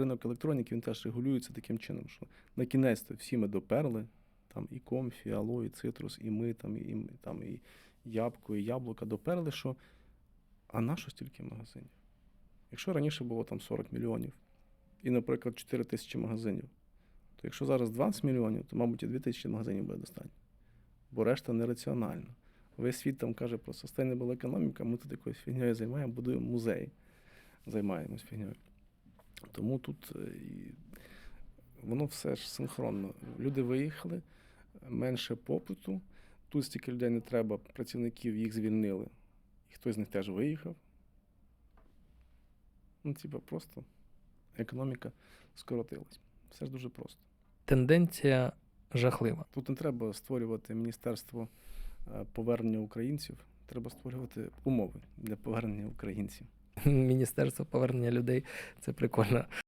ринок електроніки він теж регулюється таким чином, що на кінець всі ми доперли. Там і комфі, алої, цитрус, і ми, там, і, і, там, і ябко, і яблука доперли, що а на що стільки магазинів? Якщо раніше було там 40 мільйонів, і, наприклад, 4 тисячі магазинів, то якщо зараз 20 мільйонів, то, мабуть, і 2 тисячі магазинів буде достатньо. Бо решта нераціональна. Весь світ там каже про sustainable економіка, ми тут якоюсь фігньою займаємо, будуємо музеї, займаємось фігньою. Тому тут е, воно все ж синхронно. Люди виїхали, менше попиту, тут стільки людей не треба, працівників їх звільнили, і хтось з них теж виїхав. Ну, типа, просто економіка скоротилась. Все ж дуже просто. Тенденція жахлива. Тут не треба створювати міністерство е, повернення українців, треба створювати умови для повернення українців. Міністерство повернення людей це прикольно.